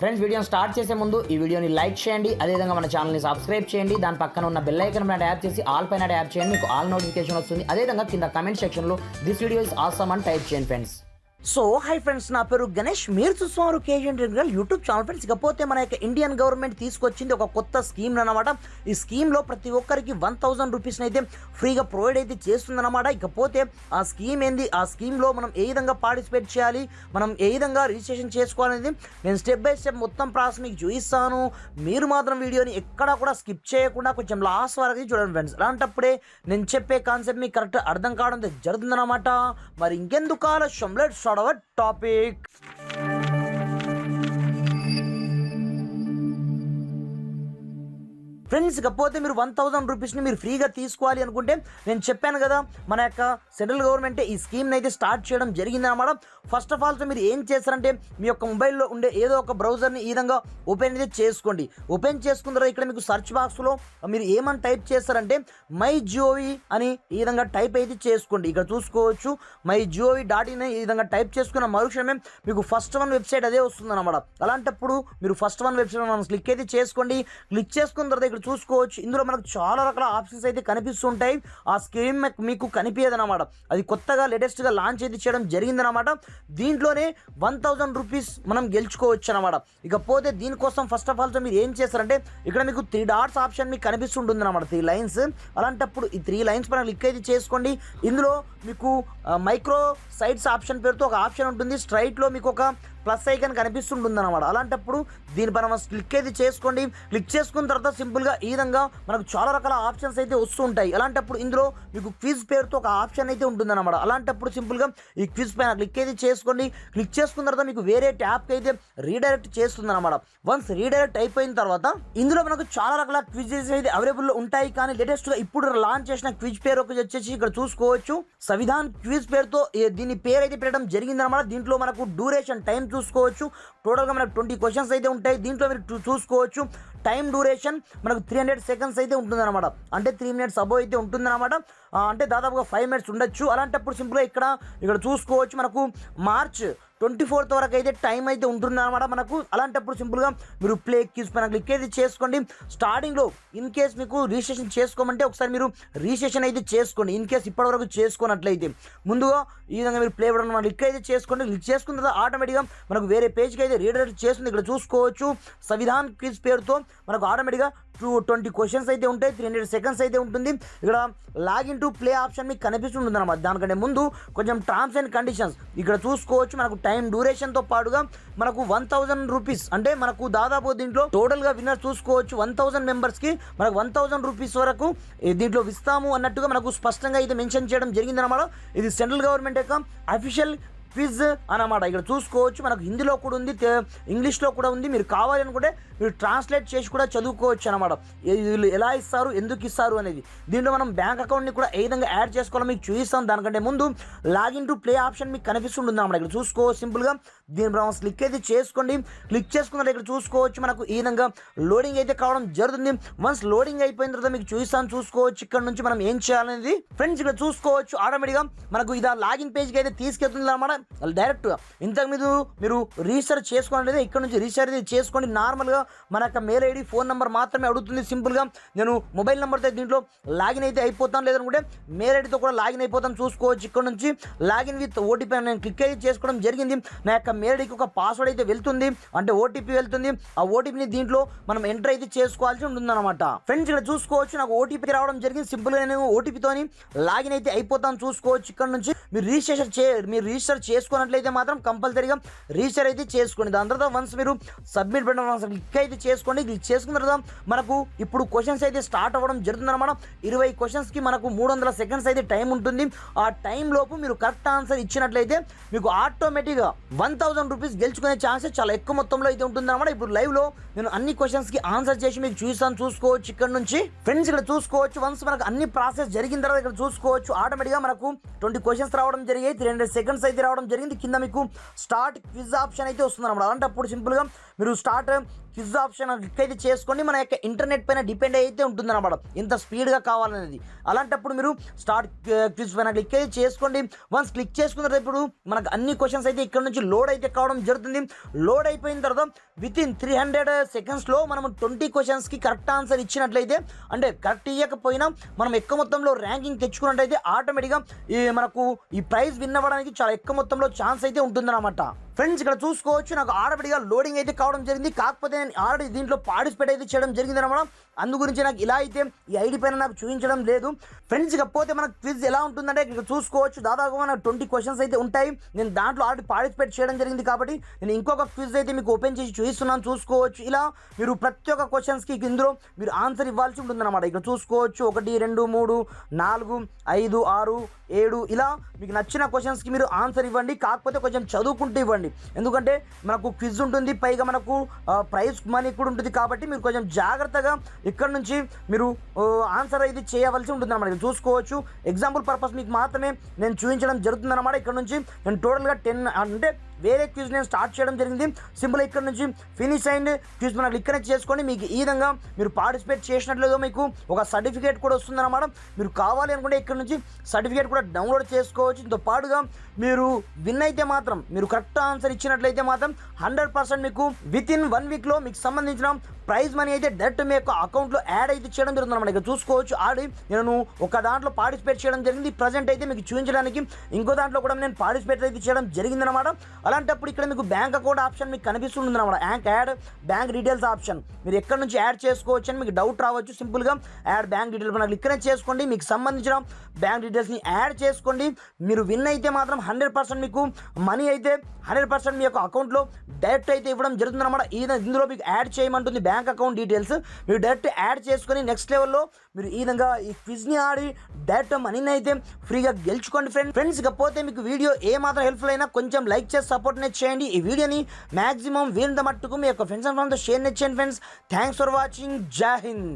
Friends వీడియోని start చేసే ముందు ఈ వీడియోని లైక్ చేయండి. అదేవిధంగా మన ఛానల్ని సబ్స్క్రైబ్ చేయండి. దాని పక్కన ఉన్న బెల్ ఐకన్ పైన యాప్ చేసి ఆల్ పైన యాప్ చేయండి. మీకు ఆల్ నోటిఫికేషన్ వస్తుంది. అదేవిధంగా కింద కమెంట్ సెక్షన్లో దిస్ వీడియో ఇస్ ఆసమ్ అని టైప్ చేయండి ఫ్రెండ్స్ సో హై ఫ్రెండ్స్ నా పేరు గణేష్. మీరు చూస్తున్నారు KGN regular YouTube channel friends ఇకపోతే మన యొక్క ఇండియన్ గవర్నమెంట్ తీసుకొచ్చింది ఒక కొత్త స్కీమ్ అనమాట ఈ స్కీమ్లో ప్రతి ఒక్కరికి వన్ థౌసండ్ రూపీస్ని అయితే ఫ్రీగా ప్రొవైడ్ అయితే చేస్తుందన్నమాట. ఇకపోతే ఆ స్కీమ్ ఏంది? ఆ స్కీమ్లో మనం ఏ విధంగా పార్టిసిపేట్ చేయాలి? మనం ఏ విధంగా రిజిస్ట్రేషన్ చేసుకోవాలనేది నేను స్టెప్ బై స్టెప్ మొత్తం ప్రాసెస్ మీకు చూపిస్తాను. మీరు మాత్రం వీడియోని ఎక్కడా కూడా స్కిప్ చేయకుండా కొంచెం లాస్ట్ వరకు చూడండి ఫ్రెండ్స్ అలాంటప్పుడే నేను చెప్పే కాన్సెప్ట్ మీకు కరెక్ట్ అర్థం కావడం జరుగుతుందన్నమాట. మరి ఇంకెందుకు ఆలస్యం? sort of a topic. Friends ఇకపోతే మీరు వన్ థౌసండ్ రూపీస్ని మీరు ఫ్రీగా తీసుకోవాలి అనుకుంటే నేను చెప్పాను కదా మన యొక్క సెంట్రల్ గవర్నమెంట్ ఈ స్కీమ్ని అయితే స్టార్ట్ చేయడం జరిగిందన్నమాట ఫస్ట్ ఆఫ్ ఆల్ మీరు ఏం చేస్తారంటే మీ యొక్క మొబైల్లో ఉండే ఏదో ఒక బ్రౌజర్ని ఈ విధంగా ఓపెన్ అయితే చేసుకోండి. ఓపెన్ చేసుకున్న తర్వాత ఇక్కడ మీకు సెర్చ్ బాక్స్లో మీరు ఏమని టైప్ చేస్తారంటే మై జియోవి అని ఈ విధంగా టైప్ అయితే చేసుకోండి. ఇక్కడ చూసుకోవచ్చు మై జియోవి డాట్ ఇన్ ఈ విధంగా టైప్ చేసుకున్న మరుక్షణమే మీకు ఫస్ట్ వన్ వెబ్సైట్ అదే వస్తుందన్నమాట. అలాంటప్పుడు మీరు ఫస్ట్ వన్ వెబ్సైట్ మనం క్లిక్ అయితే చేసుకోండి. క్లిక్ చేసుకున్న తర్వాత ఇక్కడ చూసుకోవచ్చు. ఇందులో మనకు చాలా రకాల ఆప్షన్స్ అయితే కనిపిస్తుంటాయి. ఆ స్కీమ్ మీకు కనిపించదనమాట అది కొత్తగా లేటెస్ట్గా లాంచ్ అయితే చేయడం జరిగిందనమాట దీంట్లోనే వన్ థౌజండ్ రూపీస్ మనం గెలుచుకోవచ్చు అనమాట ఇకపోతే దీనికోసం ఫస్ట్ ఆఫ్ ఆల్ మీరు ఏం చేస్తారంటే ఇక్కడ మీకు త్రీ డాట్స్ ఆప్షన్ మీకు కనిపిస్తుంటుంది అనమాట త్రీ లైన్స్. అలాంటప్పుడు ఈ త్రీ లైన్స్ పైన క్లిక్ అయితే చేసుకోండి. ఇందులో మీకు మైక్రో సైట్స్ ఆప్షన్ పేరుతో ఒక ఆప్షన్ ఉంటుంది. స్ట్రైట్లో మీకు ఒక ప్లస్ ఐకన్ కనిపిస్తుంటుంది అనమాట అలాంటప్పుడు దీనిపైన మనం క్లిక్ అయితే చేసుకోండి. క్లిక్ చేసుకున్న తర్వాత సింపుల్గా ఈ విధంగా మనకు చాలా రకాల ఆప్షన్స్ అయితే వస్తుంటాయి అలాంటప్పుడు ఇందులో మీకు క్విజ్ పేరుతో ఒక ఆప్షన్ అయితే ఉంటుంది అనమాట అలాంటప్పుడు సింపుల్గా ఈ క్విజ్ పైన క్లిక్ అయితే చేసుకోండి. క్లిక్ చేసుకున్న తర్వాత మీకు వేరే ట్యాప్కి అయితే రీడైరెక్ట్ చేస్తుంది అనమాట వన్స్ రీడైరెక్ట్ అయిపోయిన తర్వాత ఇందులో మనకు చాలా రకాల క్విజెస్ అయితే అవైలబుల్ ఉంటాయి. కానీ లేటెస్ట్గా ఇప్పుడు లాంచ్ చేసిన క్విజ్ పేరు ఒకటి వచ్చేసి ఇక్కడ చూసుకోవచ్చు. సవిధాన్ క్విజ్ పేరుతో దీని పేరు అయితే పెట్టడం జరిగిందనమాట దీంట్లో మనకు డ్యూరేషన్ టైం చూసుకోవచ్చు. టోటల్గా మనకు ట్వంటీ క్వశ్చన్స్ అయితే ఉంటాయి. దీంట్లో మీరు చూసుకోవచ్చు. టైం డ్యూరేషన్ మనకు త్రీ హండ్రెడ్ సెకండ్స్ అయితే ఉంటుందన్నమాట. అంటే త్రీ మినిట్స్ అబో అయితే ఉంటుందన్నమాట. అంటే దాదాపుగా ఫైవ్ మినిట్స్ ఉండొచ్చు. అలాంటప్పుడు సింపుల్గా ఇక్కడ ఇక్కడ చూసుకోవచ్చు మనకు మార్చ్ ట్వంటీ ఫోర్త్ వరకు అయితే టైం అయితే ఉంటుంది అనమాట మనకు. అలాంటప్పుడు సింపుల్గా మీరు ప్లే క్యూస్ పైన క్లిక్ అయితే చేసుకోండి. స్టార్టింగ్లో ఇన్ కేస్ మీకు రిజిస్ట్రేషన్ చేసుకోమంటే ఒకసారి మీరు రిజిస్ట్రేషన్ అయితే చేసుకోండి. ఇన్ కేస్ ఇప్పటివరకు చేసుకున్నట్లయితే. ముందుగా ఈ విధంగా మీరు ప్లే బటన్ క్లిక్ అయితే చేసుకోండి. క్లిక్ చేసుకున్న తర్వాత ఆటోమేటిక్గా మనకు వేరే పేజ్కి అయితే రీడైరెక్ట్ చేస్తుంది ఇక్కడ చూసుకోవచ్చు. సంవిధాన్ క్విజ్ పేరుతో మనకు ఆటోమేటిక్గా టూ ట్వంటీ క్వశ్చన్స్ అయితే ఉంటాయి త్రీ హండ్రెడ్ సెకండ్స్ అయితే ఉంటుంది. ఇక్కడ లాగిన్ టు ప్లే ఆప్షన్ మీకు కనిపిస్తుంటుంది అనమాట దానికంటే ముందు కొంచెం టర్మ్స్ అండ్ కండిషన్స్ ఇక్కడ చూసుకోవచ్చు మనకు టైం డ్యూరేషన్తో పాటుగా మనకు వన్ థౌసండ్ రూపీస్ అంటే మనకు దాదాపు దీంట్లో టోటల్గా విన్నర్ చూసుకోవచ్చు. వన్ థౌసండ్ మెంబర్స్కి మనకు వన్ థౌసండ్ రూపీస్ వరకు దీంట్లో ఇస్తాము అన్నట్టుగా మనకు స్పష్టంగా అయితే మెన్షన్ చేయడం జరిగిందనమాట ఇది సెంట్రల్ గవర్నమెంట్ యొక్క అఫీషియల్ క్విజ్ అన్నమాట. ఇక్కడ చూసుకోవచ్చు మనకు హిందీలో కూడా ఉంది ఇంగ్లీష్లో కూడా ఉంది. మీరు కావాలనుకుంటే మీరు ట్రాన్స్లేట్ చేసి కూడా చదువుకోవచ్చు అనమాట వీళ్ళు ఎలా ఇస్తారు ఎందుకు ఇస్తారు అనేది. దీంట్లో మనం బ్యాంక్ అకౌంట్ని కూడా ఏ విధంగా యాడ్ చేసుకోవాలో మీకు చూపిస్తాం. దానికంటే ముందు లాగిన్ టు ప్లే ఆప్షన్ మీకు కనిపిస్తుంటుంది అన్నమాట. ఇక్కడ చూసుకోవచ్చు సింపుల్గా దీని మనం క్లిక్ అయితే చేసుకోండి. క్లిక్ చేసుకున్న ఇక్కడ చూసుకోవచ్చు మనకు ఈ విధంగా లోడింగ్ అయితే కావడం జరుగుతుంది. వన్స్ లోడింగ్ అయిపోయిన తర్వాత మీకు చూపిస్తాను చూసుకోవచ్చు. ఇక్కడ నుంచి మనం ఏం చేయాలనేది. ఫ్రెండ్స్ ఇక్కడ చూసుకోవచ్చు. ఆటోమేటిక్గా మనకు ఇది లాగిన్ పేజ్కి అయితే తీసుకెళ్తుంది అనమాట డైరెక్ట్ ఇంతకు మీద మీరు రీసెర్చ్ చేసుకోండి ఇక్కడ నుంచి రీసెర్చ్ చేసుకోండి. నార్మల్గా మన యొక్క మెయిల్ ఐడి ఫోన్ నెంబర్ మాత్రమే అడుగుతుంది సింపుల్గా నేను మొబైల్ నెంబర్తో దీంట్లో లాగిన్ అయితే అయిపోతాను. లేదనుకుంటే మెయిల్ ఐడితో కూడా లాగిన్ అయిపోతాను. చూసుకోవచ్చు ఇక్కడ నుంచి. లాగిన్ విత్ ఓటీపీ అని నేను క్లిక్ అయితే చేసుకోవడం జరిగింది. నా యొక్క మెయిల్ ఐడికి ఒక పాస్వర్డ్ అయితే వెళ్తుంది. అంటే ఓటీపీ వెళ్తుంది. ఆ ఓటీపీని దీంట్లో మనం ఎంటర్ అయితే చేసుకోవాల్సి ఉంటుందన్నమాట. ఫ్రెండ్స్ ఇక్కడ చూసుకోవచ్చు. నాకు ఓటీపీ రావడం జరిగింది. సింపుల్గా నేను ఓటీపీతోని లాగిన్ అయితే అయిపోతాను. చూసుకోవచ్చు ఇక్కడ నుంచి. మీరు రిజిస్ట్రేషన్ చే మీరు రిజిస్టర్ చేసుకున్నట్లయితే మాత్రం కంపల్సరీగా రిజిస్టర్ అయితే చేసుకోండి. దాని తర్వాత వన్స్ మీరు సబ్మిట్ పెట్టడం క్లిక్ అయితే చేసుకోండి. క్లిక్ చేసుకున్న తర్వాత మనకు ఇప్పుడు క్వశ్చన్స్ అయితే స్టార్ట్ అవ్వడం జరుగుతుందన్నమాట ఇరవై క్వశ్చన్స్కి మనకు మూడు వందల సెకండ్స్ అయితే టైం ఉంటుంది. ఆ టైం లోపు మీరు కరెక్ట్ ఆన్సర్ ఇచ్చినట్లయితే మీకు ఆటోమేటిక్గా వన్ థౌసండ్ రూపీస్ గెలుచుకునే ఛాన్సెస్ చాలా ఎక్కువ మొత్తంలో అయితే ఉంటుంది అనమాట ఇప్పుడు లైవ్లో నేను అన్ని క్వశ్చన్స్కి ఆన్సర్ చేసి మీకు చూస్తాను చూసుకోవచ్చు ఇక్కడ నుంచి. ఫ్రెండ్స్ ఇక్కడ చూసుకోవచ్చు. వన్స్ మనకు అన్ని ప్రాసెస్ జరిగిన తర్వాత ఇక్కడ చూసుకోవచ్చు. ఆటోమేటిక్గా మనకు ట్వంటీ క్వశ్చన్స్ రావడం జరిగాయి. త్రీ హండ్రెడ్ సెకండ్స్ అయితే రావడం కావడం జరిగింది. కింద మీకు స్టార్ట్ క్విజ్ ఆప్షన్ అయితే వస్తుంది అనమాట అలాంటప్పుడు సింపుల్గా మీరు స్టార్ట్ కిజ్ ఆప్షన్ క్లిక్ అయితే చేసుకోండి. మన యొక్క ఇంటర్నెట్ పైన డిపెండ్ అయితే ఉంటుంది అనమాట ఎంత స్పీడ్గా కావాలనేది. అలాంటప్పుడు మీరు స్టార్ట్ క్విజ్ పైన క్లిక్ అయితే చేసుకోండి. వన్స్ క్లిక్ చేసుకున్న ఇప్పుడు మనకు అన్ని క్వశ్చన్స్ అయితే ఇక్కడ నుంచి లోడ్ అయితే కావడం జరుగుతుంది. లోడ్ అయిపోయిన తర్వాత విత్ ఇన్ త్రీ హండ్రెడ్ సెకండ్స్లో మనం ట్వంటీ క్వశ్చన్స్కి కరెక్ట్ ఆన్సర్ ఇచ్చినట్లయితే అంటే కరెక్ట్ ఇవ్వకపోయినా మనం ఎక్కువ మొత్తంలో ర్యాంకింగ్ తెచ్చుకున్నట్టయితే ఆటోమేటిక్గా ఈ మనకు ఈ ప్రైజ్ విన్ అవ్వడానికి చాలా ఎక్కువ మొత్తంలో ఛాన్స్ అయితే ఉంటుందన్నమాట. ఫ్రెండ్స్ ఇక్కడ చూసుకోవచ్చు. నాకు ఆడబడిగా లోడింగ్ అయితే కావడం జరిగింది. కాకపోతే నేను ఆల్రెడీ దీంట్లో పార్టిసిపేట్ అయితే చేయడం జరిగింది అనమాట అందు గురించి నాకు ఇలా అయితే ఈ ఐడి పైన నాకు చూపించడం లేదు. ఫ్రెండ్స్ ఇకపోతే మనకు క్విజ్ ఎలా ఉంటుందంటే ఇక్కడ చూసుకోవచ్చు. దాదాపుగా నాకు ట్వంటీ క్వశ్చన్స్ అయితే ఉంటాయి. నేను దాంట్లో ఆల్రెడీ పార్టిసిపేట్ చేయడం జరిగింది కాబట్టి నేను ఇంకొక క్విజ్ అయితే మీకు ఓపెన్ చేసి చూపిస్తున్నాను. చూసుకోవచ్చు. ఇలా మీరు ప్రతి ఒక్క క్వశ్చన్స్కి ఇందులో మీరు ఆన్సర్ ఇవ్వాల్సి ఉంటుందన్నమాట. ఇక్కడ చూసుకోవచ్చు. ఒకటి రెండు మూడు నాలుగు ఐదు ఆరు ఏడు. ఇలా మీకు నచ్చిన క్వశ్చన్స్కి మీరు ఆన్సర్ ఇవ్వండి. కాకపోతే కొంచెం చదువుకుంటూ ఇవ్వండి. ఎందుకంటే మనకు క్విజ్ ఉంటుంది పైగా మనకు ప్రైజ్ మనీ కూడా ఉంటుంది కాబట్టి మీరు కొంచెం జాగ్రత్తగా ఇక్కడ నుంచి మీరు ఆన్సర్ అయితే చేయవలసి ఉంటుంది అనమాట చూసుకోవచ్చు. ఎగ్జాంపుల్ పర్పస్ మీకు మాత్రమే నేను చూపించడం జరుగుతుంది అనమాట ఇక్కడ నుంచి నేను టోటల్గా టెన్ అంటే వేరే క్యూజ్ నేను స్టార్ట్ చేయడం జరిగింది. సింపుల్ ఇక్కడ నుంచి ఫినిష్ అయింది. క్యూజ్ మనకు ఇక్కడ చేసుకొని మీకు ఈ విధంగా మీరు పార్టిసిపేట్ చేసినట్లేదో మీకు ఒక సర్టిఫికేట్ కూడా వస్తుందన్నమాట. మీరు కావాలి అనుకుంటే ఇక్కడ నుంచి సర్టిఫికేట్ కూడా డౌన్లోడ్ చేసుకోవచ్చు. దీంతో పాటుగా మీరు విన్ అయితే మాత్రం మీరు కరెక్ట్ ఆన్సర్ ఇచ్చినట్లయితే మాత్రం హండ్రెడ్ పర్సెంట్ మీకు విత్ ఇన్ వన్ వీక్లో మీకు సంబంధించిన ప్రైజ్ మనీ అయితే డైరెక్ట్ మీ యొక్క అకౌంట్లో యాడ్ అయితే చేయడం జరుగుతుంది అనమాట ఇక్కడ చూసుకోవచ్చు ఆడి నేను ఒక దాంట్లో పార్టిసిపేట్ చేయడం జరిగింది. ప్రజెంట్ అయితే మీకు చూపించడానికి ఇంకో దాంట్లో కూడా నేను పార్టిసిపేట్ అయితే చేయడం జరిగింది అనమాట అలాంటప్పుడు ఇక్కడ మీకు బ్యాంక్ అకౌంట్ ఆప్షన్ మీకు కనిపిస్తుంది అనమాట. Bank add bank details option మీరు ఎక్కడ నుంచి యాడ్ చేసుకోవచ్చు అని మీకు డౌట్ రావచ్చు. సింపుల్గా యాడ్ బ్యాంక్ డీటెయిల్స్ మనకు ఇక్కడ చేసుకోండి. మీకు సంబంధించిన బ్యాంక్ డీటెయిల్స్ని యాడ్ చేసుకోండి. మీరు విన్ అయితే మాత్రం హండ్రెడ్ పర్సెంట్ మీకు మనీ అయితే హండ్రెడ్ పర్సెంట్ మీ యొక్క అకౌంట్లో డైరెక్ట్ అయితే ఇవ్వడం జరుగుతుంది అనమాట. ఇందులో మీకు యాడ్ చేయమంటుంది బ్యాంక్ అకౌంట్ డీటెయిల్స్ మీరు డైరెక్ట్ యాడ్ చేసుకొని నెక్స్ట్ లెవెల్లో మీరు ఈ విధంగా ఈ క్విజ్ని ఆడి డైరెక్ట్ మనీని అయితే ఫ్రీగా గెలుచుకోండి ఫ్రెండ్ ఫ్రెండ్స్ ఇకపోతే మీకు వీడియో ఏ మాత్రం హెల్ప్ఫుల్ అయినా కొంచెం లైక్ చేసి సపోర్ట్ net చేయండి ఈ వీడియోని మ్యాక్సిమం వీరంత మట్టుకు మీ యొక్క friends and friends share net చేయండి ఫ్రెండ్స్ థ్యాంక్స్ ఫర్ వాచింగ్ జై హింద్